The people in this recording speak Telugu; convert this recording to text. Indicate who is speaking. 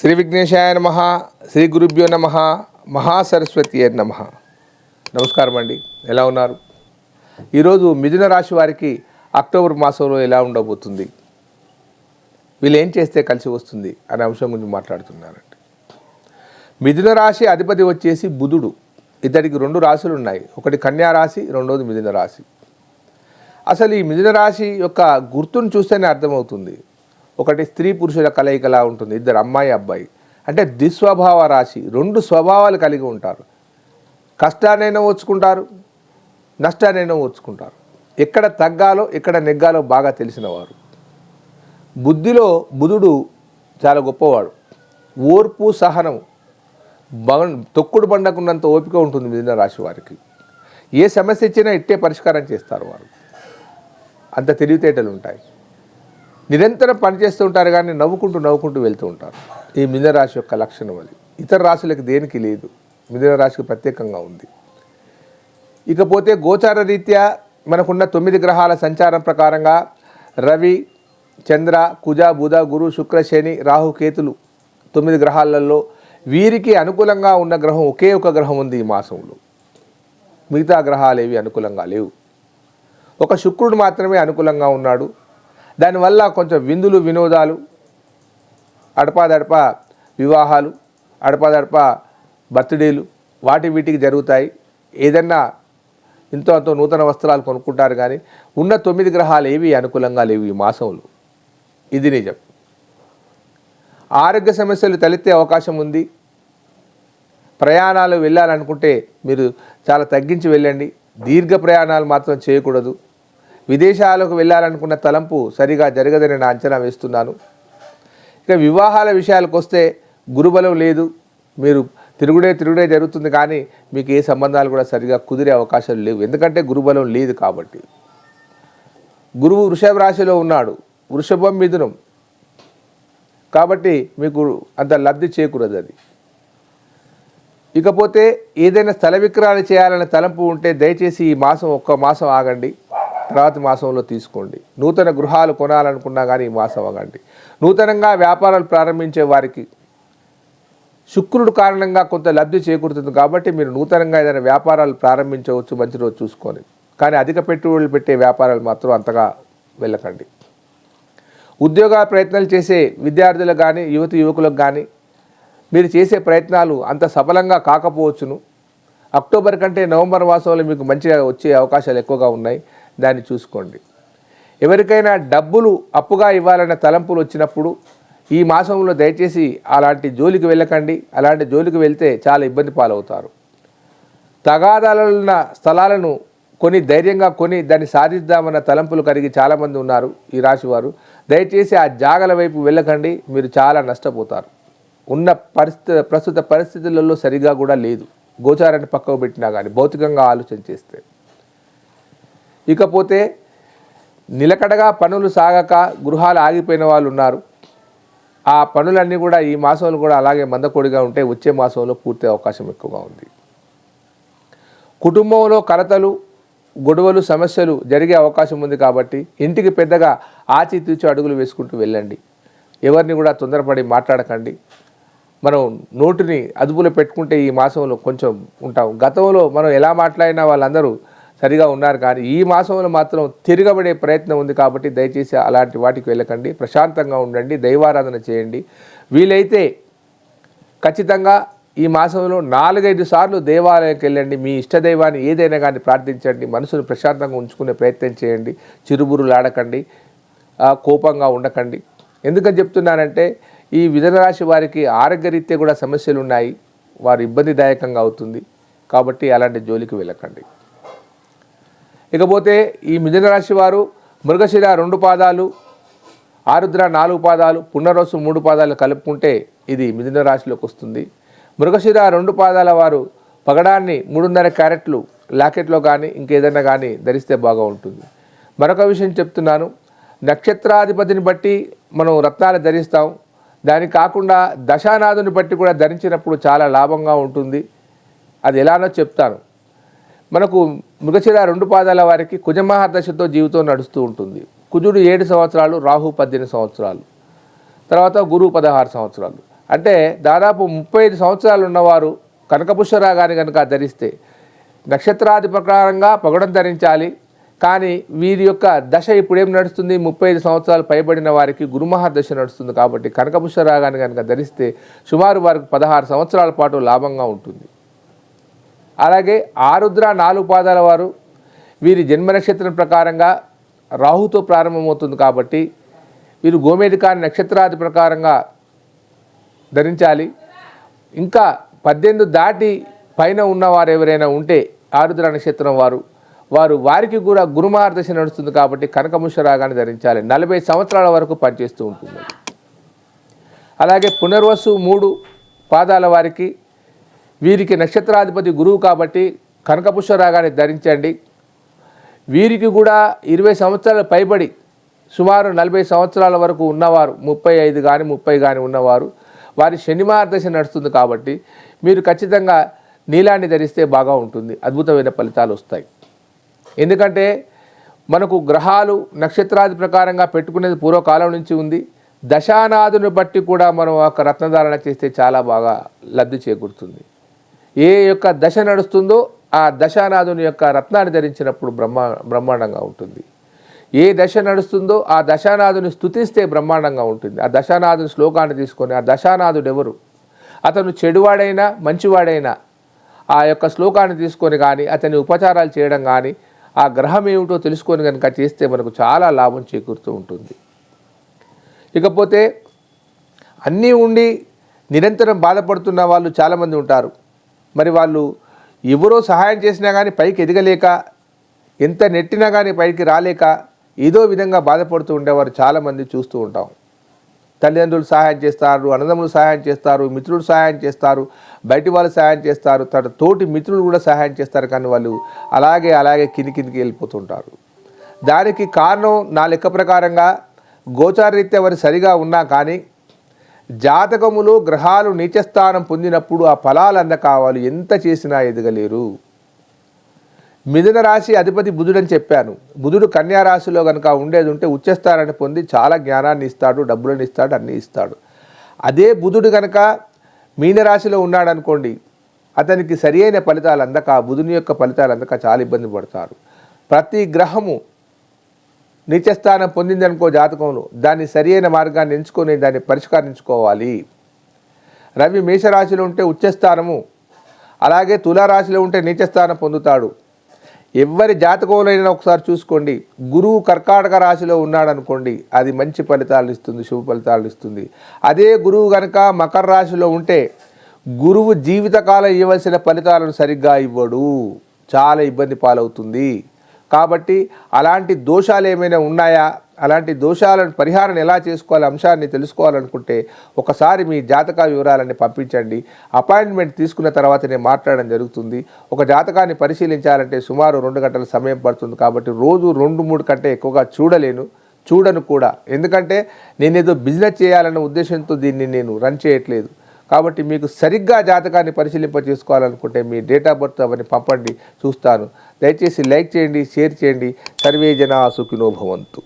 Speaker 1: శ్రీ విఘ్నేశాయ నమ శ్రీ గురుభ్యో నమ మహాసరస్వతి నమ. నమస్కారం అండి. ఎలా ఉన్నారు? ఈరోజు మిథున రాశి వారికి అక్టోబర్ మాసంలో ఎలా ఉండబోతుంది? వీళ్ళు ఏం చేస్తే కలిసి వస్తుంది అనే అంశం గురించి మాట్లాడుతున్నారండి. మిథున రాశి అధిపతి వచ్చేసి బుధుడు. ఇతడికి రెండు రాశులు ఉన్నాయి. ఒకటి కన్యా రాశి రెండోది మిథున రాశి. అసలు ఈ మిథున రాశి యొక్క గుర్తును చూస్తేనే అర్థమవుతుంది. ఒకటి స్త్రీ పురుషుల కలయికలా ఉంటుంది ఇద్దరు అమ్మాయి అబ్బాయి. అంటే దుస్వభావ రాశి రెండు స్వభావాలు కలిగి ఉంటారు. కష్టాన్నైనా ఓచుకుంటారు నష్టాన్నైనా ఓచుకుంటారు ఎక్కడ తగ్గాలో ఎక్కడ నెగ్గాలో బాగా తెలిసినవారు. బుద్ధిలో బుధుడు చాలా గొప్పవాడు. ఓర్పు సహనం బగ తొక్కుడు పండకున్నంత ఓపిక ఉంటుంది మిథున రాశి వారికి. ఏ సమస్య ఇచ్చినా ఇట్టే పరిష్కారం చేస్తారు వారు. అంత తెలివితేటలు ఉంటాయి నిరంతరం పనిచేస్తూ ఉంటారు కానీ నవ్వుకుంటూ నవ్వుకుంటూ వెళ్తూ ఉంటారు. ఈ మిథునరాశి యొక్క లక్షణం అది. ఇతర రాశులకు దేనికి లేదు. మిథున రాశికి ప్రత్యేకంగా ఉంది. ఇకపోతే గోచార రీత్యా మనకున్న తొమ్మిది గ్రహాల సంచారం ప్రకారంగా రవి చంద్ర కుజ బుధ గురు శుక్ర శని రాహు కేతులు తొమ్మిది గ్రహాలలో వీరికి అనుకూలంగా ఉన్న గ్రహం ఒకే ఒక గ్రహం ఉంది ఈ మాసంలో. మిగతా గ్రహాలు ఏవి అనుకూలంగా లేవు. ఒక శుక్రుడు మాత్రమే అనుకూలంగా ఉన్నాడు. దానివల్ల కొంచెం విందులు వినోదాలు అడపాదడప వివాహాలు అడపాదడప బర్త్డేలు వాటి వీటికి జరుగుతాయి. ఏదన్నా ఇంతో అంతో నూతన వస్త్రాలు కొనుక్కుంటారు కానీ ఉన్న తొమ్మిది గ్రహాలు ఏవి అనుకూలంగా లేవు ఈ మాసంలో? ఇది నిజం. ఆరోగ్య సమస్యలు తలెత్తే అవకాశం ఉంది. ప్రయాణాలు వెళ్ళాలనుకుంటే మీరు చాలా తగ్గించి వెళ్ళండి. దీర్ఘ ప్రయాణాలు మాత్రం చేయకూడదు. విదేశాలకు వెళ్ళాలనుకున్న తలంపు సరిగా జరగదని నా అంచనా వేస్తున్నాను. ఇక వివాహాల విషయాలకు వస్తే గురుబలం లేదు. మీరు తిరుగుడే తిరుగుడే జరుగుతుంది కానీ మీకు ఏ సంబంధాలు కూడా సరిగా కుదిరే అవకాశాలు లేవు. ఎందుకంటే గురుబలం లేదు కాబట్టి. గురువు వృషభ రాశిలో ఉన్నాడు. వృషభం మిథునం. కాబట్టి మీకు అంత లబ్ధి చేకూరదు అది ఇకపోతే ఏదైనా స్థల విక్రయాలు చేయాలనే తలంపు ఉంటే దయచేసి ఈ మాసం ఒక్క మాసం ఆగండి. తర్వాత మాసంలో తీసుకోండి. నూతన గృహాలు కొనాలనుకున్నా కానీ ఈ మాసం అవ్వండి నూతనంగా వ్యాపారాలు ప్రారంభించే వారికి శుక్రుడు కారణంగా కొంత లబ్ధి చేకూరుతుంది కాబట్టి మీరు నూతనంగా ఏదైనా వ్యాపారాలు ప్రారంభించవచ్చు మంచి రోజు చూసుకొని. కానీ అధిక పెట్టుబడులు పెట్టే వ్యాపారాలు మాత్రం అంతగా వెళ్ళకండి. ఉద్యోగ ప్రయత్నాలు చేసే విద్యార్థులకు కానీ యువతి యువకులకు కానీ మీరు చేసే ప్రయత్నాలు అంత సఫలంగా కాకపోవచ్చును. అక్టోబర్ కంటే నవంబర్ మాసంలో మీకు మంచిగా వచ్చే అవకాశాలు ఎక్కువగా ఉన్నాయి. దాన్ని చూసుకోండి. ఎవరికైనా డబ్బులు అప్పుగా ఇవ్వాలన్న తలంపులు వచ్చినప్పుడు ఈ మాసంలో దయచేసి అలాంటి జోలికి వెళ్ళకండి. అలాంటి జోలికి వెళ్తే చాలా ఇబ్బంది పాలవుతారు. తగాదాలున్న స్థలాలను కొని ధైర్యంగా కొని దాన్ని సాధిద్దామన్న తలంపులు కలిగి చాలామంది ఉన్నారు ఈ రాశివారు. దయచేసి ఆ జాగల వైపు వెళ్ళకండి. మీరు చాలా నష్టపోతారు. ఉన్న పరిస్థితి ప్రస్తుత పరిస్థితులలో సరిగా కూడా లేదు. గోచారాన్ని పక్కకు పెట్టినా కానీ భౌతికంగా ఆలోచన చేస్తే. ఇకపోతే నిలకడగా పనులు సాగక గృహాలు ఆగిపోయిన వాళ్ళు ఉన్నారు. ఆ పనులన్నీ కూడా ఈ మాసంలో కూడా అలాగే మందకొడిగా ఉంటే వచ్చే మాసంలో పూర్తి అవకాశం ఎక్కువగా ఉంది. కుటుంబంలో కలతలు గొడవలు సమస్యలు జరిగే అవకాశం ఉంది కాబట్టి ఇంటికి పెద్దగా ఆచితూచి అడుగులు వేసుకుంటూ వెళ్ళండి. ఎవరిని కూడా తొందరపడి మాట్లాడకండి. మనం నోటిని అదుపులో పెట్టుకుంటే ఈ మాసంలో కొంచెం ఉంటాం. గతంలో మనం ఎలా మాట్లాడినా వాళ్ళందరూ సరిగా ఉన్నారు. కానీ ఈ మాసంలో మాత్రం తిరగబడే ప్రయత్నం ఉంది కాబట్టి దయచేసి అలాంటి వాటికి వెళ్ళకండి. ప్రశాంతంగా ఉండండి. దైవారాధన చేయండి. వీలైతే ఖచ్చితంగా ఈ మాసంలో నాలుగైదు సార్లు దేవాలయానికి వెళ్ళండి. మీ ఇష్టదైవాన్ని ఏదైనా కానీ ప్రార్థించండి. మనసును ప్రశాంతంగా ఉంచుకునే ప్రయత్నం చేయండి. చిరుబురులు ఆడకండి కోపంగా ఉండకండి. ఎందుకని చెప్తున్నానంటే ఈ మిథున రాశి వారికి ఆరోగ్యరీత్యా కూడా సమస్యలు ఉన్నాయి వారు ఇబ్బందిదాయకంగా అవుతుంది. కాబట్టి అలాంటి జోలికి వెళ్ళకండి. ఇకపోతే ఈ మిథున రాశి వారు మృగశిర రెండు పాదాలు ఆరుద్ర నాలుగు పాదాలు పునరోసు మూడు పాదాలు కలుపుకుంటే ఇది మిథున రాశిలోకి వస్తుంది. మృగశిర రెండు పాదాల వారు పగడాన్ని మూడున్నర క్యారెట్లు లాకెట్లో కానీ ఇంకేదైనా కానీ ధరిస్తే బాగా ఉంటుంది. మరొక విషయం చెప్తున్నాను. నక్షత్రాధిపతిని బట్టి మనం రత్నాలు ధరిస్తాం. దానికి కాకుండా దశానాథుని బట్టి కూడా ధరించినప్పుడు చాలా లాభంగా ఉంటుంది. అది ఎలానో చెప్తాను. మనకు మృగశిర రెండు పాదాల వారికి కుజమహాదశతో జీవితం నడుస్తూ ఉంటుంది. కుజుడు ఏడు సంవత్సరాలు రాహు పద్దెనిమిది సంవత్సరాలు తర్వాత గురువు పదహారు సంవత్సరాలు. అంటే దాదాపు ముప్పై ఐదు సంవత్సరాలు ఉన్నవారు కనకపుష్పరాగాన్ని కనుక ధరిస్తే నక్షత్రాది ప్రకారంగా పగడం ధరించాలి. కానీ వీరి యొక్క దశ ఇప్పుడేం నడుస్తుంది? ముప్పై ఐదు సంవత్సరాలు పైబడిన వారికి గురుమహాదశ నడుస్తుంది కాబట్టి కనకపుష్పరాగాన్ని కనుక ధరిస్తే సుమారు వారికి పదహారు సంవత్సరాల పాటు లాభంగా ఉంటుంది. అలాగే ఆరుద్ర నాలుగు పాదాల వారు వీరి జన్మ నక్షత్రం ప్రకారంగా రాహుతో ప్రారంభమవుతుంది కాబట్టి వీరు గోమేధికాని నక్షత్రాది ప్రకారంగా ధరించాలి. ఇంకా పద్దెనిమిది దాటి పైన ఉన్నవారు ఎవరైనా ఉంటే ఆరుద్ర నక్షత్రం వారు వారు వారికి కూడా గురుమార్దశ నడుస్తుంది కాబట్టి కనకముష రాగాన్ని ధరించాలి. నలభై సంవత్సరాల వరకు పనిచేస్తూ ఉంటుంది. అలాగే పునర్వసు మూడు పాదాల వారికి వీరికి నక్షత్రాధిపతి గురువు కాబట్టి కనకపుష్పరాగాన్ని ధరించండి. వీరికి కూడా ఇరవై సంవత్సరాలు పైబడి సుమారు నలభై సంవత్సరాల వరకు ఉన్నవారు ముప్పై ఐదు కానీ ముప్పై కానీ ఉన్నవారు. వారి శనిమార్దశ నడుస్తుంది కాబట్టి మీరు ఖచ్చితంగా నీలాన్ని ధరిస్తే బాగా ఉంటుంది. అద్భుతమైన ఫలితాలు వస్తాయి. ఎందుకంటే మనకు గ్రహాలు నక్షత్రాది ప్రకారంగా పెట్టుకునేది పూర్వకాలం నుంచి ఉంది. దశానాథుని బట్టి కూడా మనం ఒక రత్నధారణ చేస్తే చాలా బాగా లబ్ధి చేకూరుతుంది. ఏ యొక్క దశ నడుస్తుందో ఆ దశానాథుని యొక్క రత్నాన్ని ధరించినప్పుడు బ్రహ్మా బ్రహ్మాండంగా ఉంటుంది. ఏ దశ నడుస్తుందో ఆ దశానాథుని స్తుతిస్తే బ్రహ్మాండంగా ఉంటుంది. ఆ దశానాథుని శ్లోకాన్ని తీసుకొని ఆ దశానాథుడు ఎవరు అతను చెడువాడైనా మంచివాడైనా ఆ యొక్క శ్లోకాన్ని తీసుకొని కానీ అతని ఉపచారాలు చేయడం కానీ ఆ గ్రహం ఏమిటో తెలుసుకొని కనుక చేస్తే మనకు చాలా లాభం చేకూరుతూ ఉంటుంది. ఇకపోతే అన్నీ ఉండి నిరంతరం బాధపడుతున్న వాళ్ళు చాలామంది ఉంటారు. మరి వాళ్ళు ఎవరో సహాయం చేసినా కానీ పైకి ఎదగలేక ఎంత నెట్టినా కానీ పైకి రాలేక ఏదో విధంగా బాధపడుతూ ఉండేవారు చాలామంది చూస్తూ ఉంటాం. తల్లిదండ్రులు సహాయం చేస్తారు అన్నదమ్ములు సహాయం చేస్తారు మిత్రులు సహాయం చేస్తారు బయటి వాళ్ళు సహాయం చేస్తారు తన తోటి మిత్రులు కూడా సహాయం చేస్తారు కానీ వాళ్ళు అలాగే అలాగే కింది కిందికి వెళ్ళిపోతుంటారు. దానికి కారణం నా లెక్క ప్రకారంగా గోచారరీత్యా వారు సరిగా ఉన్నా కానీ జాతకములు గ్రహాలు నీచస్థానం పొందినప్పుడు ఆ ఫలాలు అందకావాలి వాళ్ళు ఎంత చేసినా ఎదగలేరు. మిథున రాశి అధిపతి బుధుడని చెప్పాను. బుధుడు కన్యా రాశిలో కనుక ఉండేది ఉంటే ఉచ్చస్థానాన్ని పొంది చాలా జ్ఞానాన్ని ఇస్తాడు డబ్బులను ఇస్తాడు అన్నీ ఇస్తాడు. అదే బుధుడు కనుక మీనరాశిలో ఉన్నాడు అనుకోండి అతనికి సరియైన ఫలితాలు అందక బుధుని యొక్క ఫలితాలు అందక చాలా ఇబ్బంది పడతారు. ప్రతి గ్రహము నీచస్థానం పొందిందనుకో జాతకంలో దాన్ని సరియైన మార్గాన్ని ఎంచుకొని దాన్ని పరిష్కరించుకోవాలి. రవి మేషరాశిలో ఉంటే ఉచ్చస్థానము అలాగే తులారాశిలో ఉంటే నీచస్థానం పొందుతాడు. ఎవరి జాతకంలోనైనా ఒకసారి చూసుకోండి. గురువు కర్కాటక రాశిలో ఉన్నాడు అనుకోండి అది మంచి ఫలితాలు ఇస్తుంది శుభ ఫలితాలు ఇస్తుంది. అదే గురువు కనుక మకర రాశిలో ఉంటే గురువు జీవితకాలం ఇవ్వవలసిన ఫలితాలను సరిగ్గా ఇవ్వడు. చాలా ఇబ్బంది పాలవుతుంది. కాబట్టి అలాంటి దోషాలు ఏమైనా ఉన్నాయా? అలాంటి దోషాలను పరిహారం ఎలా చేసుకోవాలి అంశాన్ని తెలుసుకోవాలనుకుంటే ఒకసారి మీ జాతక వివరాలని పంపించండి. అపాయింట్మెంట్ తీసుకున్న తర్వాత నేను మాట్లాడడం జరుగుతుంది. ఒక జాతకాన్ని పరిశీలించాలంటే సుమారు రెండు గంటల సమయం పడుతుంది కాబట్టి రోజు రెండు మూడు కంటే ఎక్కువగా చూడలేను చూడను కూడా. ఎందుకంటే నేను ఏదో బిజినెస్ చేయాలన్న ఉద్దేశంతో దీన్ని నేను రన్ చేయట్లేదు. కాబట్టి మీకు సరిగ్గా జాతకాన్ని పరిశీలింప చేసుకోవాలనుకుంటే మీ డేట్ ఆఫ్ బర్త్ అవన్నీ పంపండి చూస్తాను. దయచేసి లైక్ చేయండి షేర్ చేయండి. సర్వే జనా సుఖినో భవంతు.